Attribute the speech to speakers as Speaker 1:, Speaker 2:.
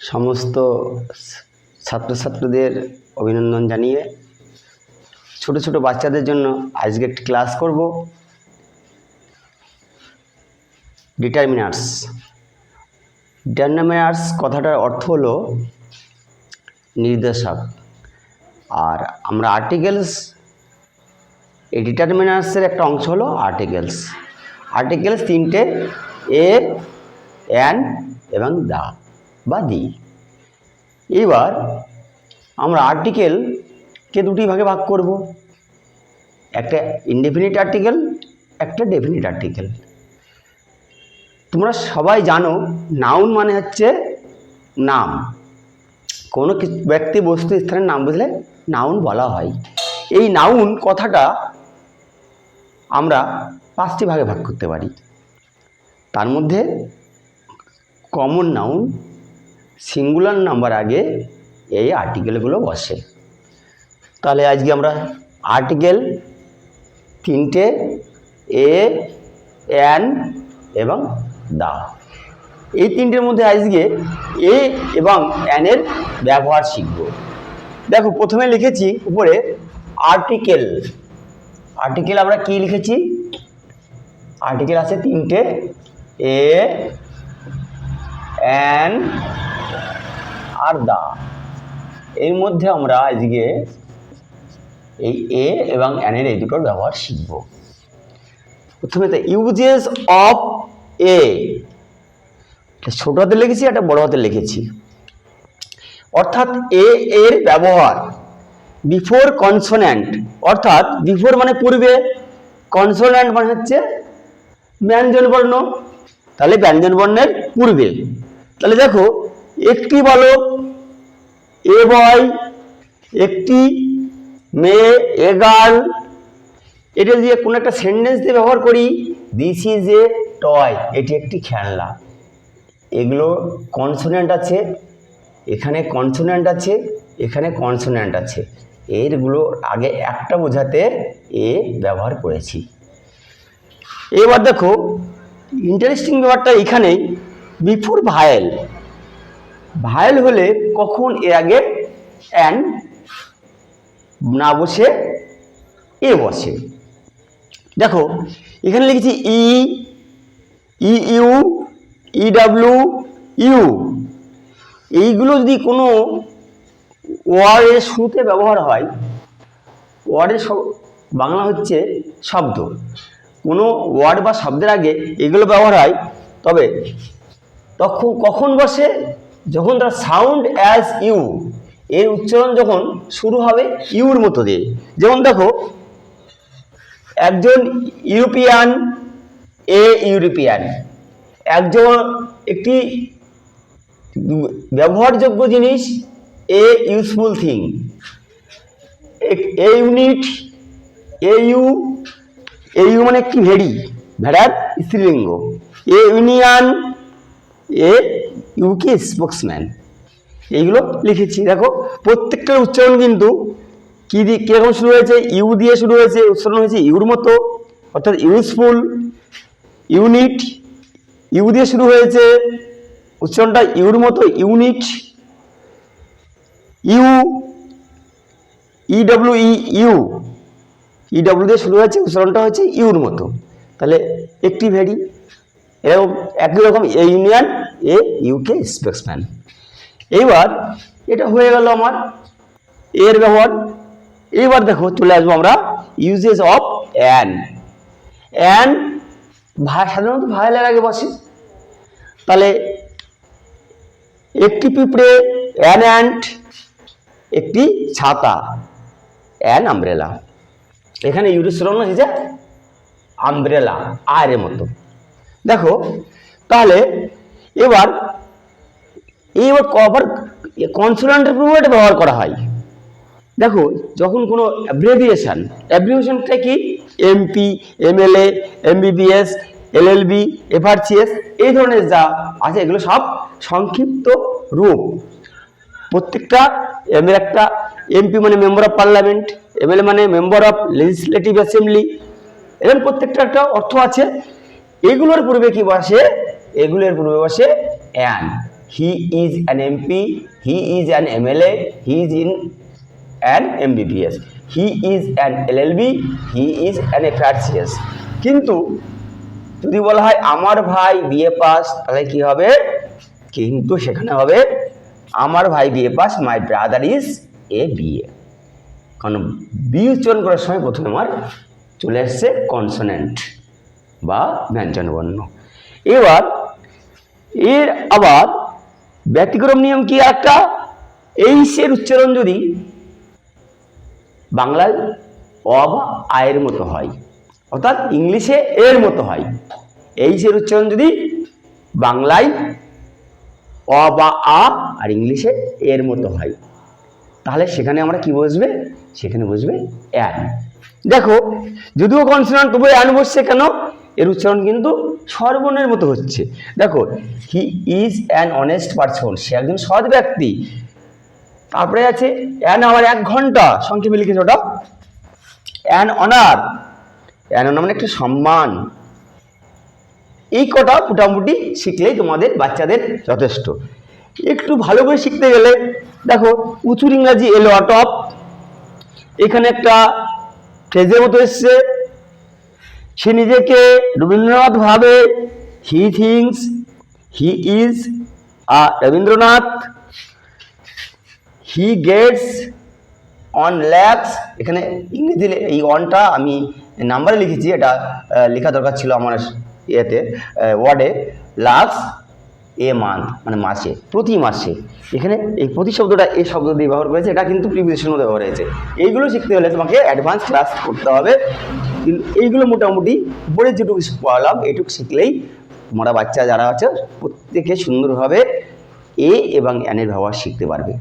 Speaker 1: সমস্ত ছাত্রছাত্রীদের অভিনন্দন জানিয়ে ছোট ছোট বাচ্চাদের জন্য আজকে একটি ক্লাস করব। ডিটারমিনার্স ডিটারমিনার্স কথাটার অর্থ হলো নির্দেশক। আর আমরা আর্টিকেলস এই ডিটারমিনার্সের একটা অংশ হলো আর্টিকেলস আর্টিকেলস তিনটে এ অ্যান এবং দা বা দি এবার আমরা আর্টিকেলকে দুটি ভাগে ভাগ করব। একটা ইনডেফিনিট আর্টিকেল একটা ডেফিনিট আর্টিকেল তোমরা সবাই জানো নাউন মানে হচ্ছে নাম। কোনো ব্যক্তি বস্তু স্থানের নাম বুঝলে নাউন বলা হয়। এই নাউন কথাটা আমরা পাঁচটি ভাগে ভাগ করতে পারি। তার মধ্যে কমন নাউন সিঙ্গুলার নাম্বার আগে এই আর্টিকেলগুলো বসে। তাহলে আজকে আমরা আর্টিকেল তিনটে এ অ্যান এবং দা এই তিনটের মধ্যে আজকে এ এবং অ্যানের ব্যবহার শিখব। দেখো, প্রথমে লিখেছি উপরে আর্টিকেল আর্টিকেল আমরা কি লিখেছি? আর্টিকেল আছে তিনটে এ অ্যান আর দা। এর মধ্যে আমরা আজকে এই এ এবং অ্যানের এই দুটোর ব্যবহার শিখব। প্রথমে তো ইউজেস অফ এ। ছোট হাতে লিখেছি একটা বড় হাতে লিখেছি। অর্থাৎ এ এর ব্যবহার বিফোর কনসোন্যান্ট। অর্থাৎ বিফোর মানে পূর্বে, কনসোন্যান্ট মানে হচ্ছে ব্যঞ্জন বর্ণ তাহলে ব্যঞ্জন বর্ণের পূর্বে। তাহলে দেখো একটি বালক এ বয়, একটি মেয়ে, এ গার্ল। এটা দিয়ে কোনো একটা সেন্টেন্স দিয়ে ব্যবহার করি দিস ইজ এ টয় এটি একটি খেলনা। এগুলো কনসোনেন্ট আছে, এখানে কনসোনেন্ট আছে, এখানে কনসোনেন্ট আছে। এরগুলো আগে একটা বোঝাতে এ ব্যবহার করেছি। এবার দেখো ইন্টারেস্টিং ব্যাপারটা এখানেই। বিফোর ভায়েল ভায়েল হলে কখন এর আগে অ্যান না বসে, এ বসে। দেখো, এখানে লিখেছি E E, U, E, W, U. এইগুলো যদি কোনো ওয়ার্ডের শুরুতে ব্যবহার হয় ওয়ার্ডের বাংলা হচ্ছে শব্দ। কোনো ওয়ার্ড বা শব্দের আগে এগুলো ব্যবহার হয়, তবে তখন কখন বসে যখন তার সাউন্ড অ্যাজ ইউ এর উচ্চারণ যখন শুরু হবে ইউর মতো দিয়ে। যেমন দেখো, একজন ইউরোপিয়ান এ ইউরোপিয়ান। একজন একটি ব্যবহারযোগ্য জিনিস a useful thing a unit a U a U মানে একটি ভেড়ি, ভেড়ার স্ত্রীলিঙ্গ। A union a UK spokesman এইগুলো লিখেছি। দেখো, প্রত্যেকটার উচ্চারণ কিন্তু কী দিয়ে, কীরকম শুরু হয়েছে? ইউ দিয়ে শুরু হয়েছে, উচ্চারণ হয়েছে ইউর মতো, অর্থাৎ ইউজফুল ইউনিট ইউ দিয়ে শুরু হয়েছে, উচ্চারণটা ইউর মতো unit U EW U EW দিয়ে শুরু হয়েছে, উচ্চারণটা হচ্ছে ইউর মতো। তাহলে একটি ভেরি, এরকম, একই রকম এ ইউনিয়ন এ ইউকে স্পেক্সম্যান এইবার এটা হয়ে গেল আমার এর ব্যবহার। এইবার দেখো চলে আসব আমরা ইউজেস অফ অ্যান অ্যান ভা সাধারণত ভাইলের আগে বসে। তাহলে একটি পিঁপড়ে অ্যান অ্যান্ট একটি ছাতা অ্যান আমব্রেলা এখানে ইউরিশ্রম হয়েছে আমব্রেলা আয়ের মতো। দেখো তাহলে এবার এইবার কভার কনসোনেন্টের পূর্বে এটা ব্যবহার করা হয়। দেখো, যখন কোনো অ্যাব্রিভিয়েশন অ্যাব্রিভিয়েশনটা কি? MP MLA MBBS LLB FRCS এই ধরনের যা আছে, এগুলো সব সংক্ষিপ্ত রূপ। প্রত্যেকটা এম এর একটা এমপি মানে মেম্বার অফ পার্লামেন্ট এমএলএ মানে মেম্বার অফ লেজিসলেটিভ অ্যাসেম্বলি এরকম প্রত্যেকটা একটা অর্থ আছে। এগুলোর পূর্বে কি বসে? এগুলোর পূর্বে বসে an he is an MP he is an MLA he is in an MBBS he is an LLB he is an FRCS কিন্তু যদি বলা হয় আমার ভাই বিএ পাস তাহলে কি হবে? কিন্তু সেখানে হবে, আমার ভাই BA pass my brother is a BA কারণ বি উচ্চারণ করার সময় প্রথমে আমার চলে আসছে কনসোনেন্ট বা ব্যঞ্জনবর্ণ। এবার এর আবার ব্যতিক্রম নিয়ম কি একটা এইসের উচ্চারণ যদি বাংলায় অ বা আয়ের মতো হয়, অর্থাৎ ইংলিশে এর মতো হয় এইসের উচ্চারণ যদি বাংলায় অ বা আ আর ইংলিশে এর মতো হয়, তাহলে সেখানে আমরা কি বসবে? সেখানে বসবে অ্যান। দেখো, যদিও কনসোনান্ট তবু অ্যান বসছে কেন? এর উচ্চারণ কিন্তু সর্বনের মতো হচ্ছে। দেখো he is an honest person সে একজন সৎ ব্যক্তি। তারপরে আছে অ্যান আওয়ার এক ঘণ্টা, সংক্ষেপে লিখেছে ওটা। অ্যান অনার অ্যান অনার মানে একটা সম্মান। এই কটা মোটামুটি শিখলেই তোমাদের বাচ্চাদের যথেষ্ট। একটু ভালো করে শিখতে গেলে, দেখো উঁচুর ইংরাজি এলো অটপ এখানে একটা ফ্রেজের মতো এসছে সে নিজেকে রবীন্দ্রনাথ ভাবে he thinks he is a Rabindranath he gets on lax এখানে ইংরেজি এই অনটা আমি নাম্বারে লিখেছি, এটা লেখা দরকার ছিল আমার ইয়েতে ওয়ার্ডে লাক্স এ মান্থ মানে মাসে, প্রতি মাসে। এখানে এই প্রতি শব্দটা এই শব্দ দিয়ে ব্যবহার করেছে, এটা কিন্তু মধ্যে ব্যবহার হয়েছে। এইগুলো শিখতে হলে তোমাকে অ্যাডভান্স ক্লাস করতে হবে। কিন্তু এইগুলো মোটামুটি বলে যেটুকু পড়ালাম এটুকু শিখলেই তোমরা বাচ্চা যারা আছে, প্রত্যেকে সুন্দরভাবে এ এবং অ্যানের ব্যবহার শিখতে পারবে।